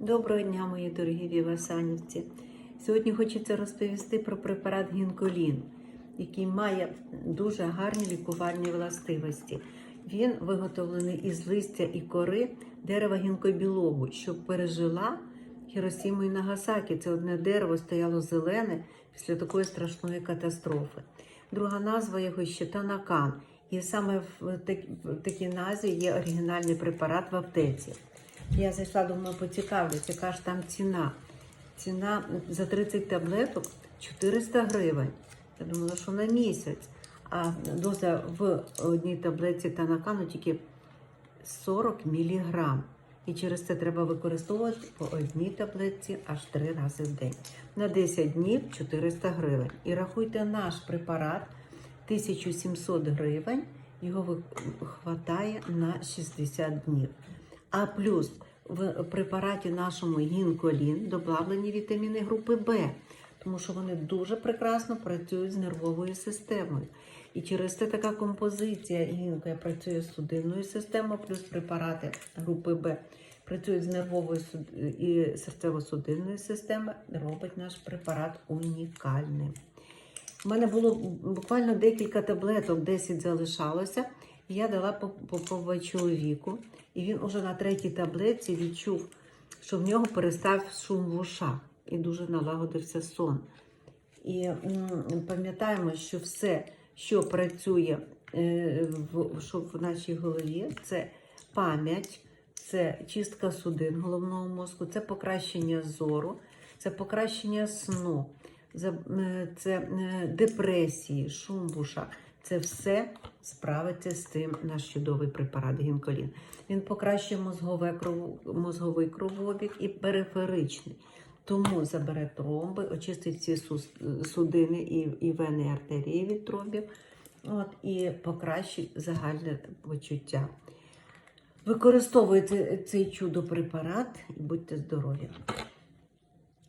Доброго дня, мої дорогі вівасанівці. Сьогодні хочеться розповісти про препарат гінколін, який має дуже гарні лікувальні властивості. Він виготовлений із листя і кори дерева гінкобілову, що пережила Хіросіму і Нагасакі. Це одне дерево стояло зелене після такої страшної катастрофи. Друга назва його ще танакан. І саме в такій назві є оригінальний препарат в аптеці. Я зайшла, думаю, поцікавлюсь, яка ж там ціна. Ціна за 30 таблеток 400 гривень. Я думала, що на місяць. А доза в одній таблетці танакану тільки 40 міліграм. І через це треба використовувати по одній таблетці аж три рази в день. На 10 днів 400 гривень. І рахуйте наш препарат 1700 гривень. Його ви- хватає на 60 днів. А плюс в препараті нашому гінколін додавлені вітаміни групи Б, тому що вони дуже прекрасно працюють з нервовою системою. І через це така композиція гінка працює з судинною системою, плюс препарати групи Б працюють з нервовою і серцево-судинною системою, робить наш препарат унікальним. У мене було буквально декілька таблеток, 10 залишалося. Я дала по- чоловіку, і він уже на третій таблетці відчув, що в нього перестав шум в ушах і дуже налагодився сон. І пам'ятаємо, що все, що працює е, в, що в нашій голові, це пам'ять, це чистка судин головного мозку, це покращення зору, це покращення сну, це е, депресії, шум в ушах. Це все справиться з цим наш чудовий препарат гінколін. Він покращує мозгове кров, мозговий кровообіг і периферичний. Тому забере тромби, очистить сус- судини і, і вени і артерії від тромбів, от, і покращить загальне почуття. Використовуйте цей чудо препарат і будьте здорові.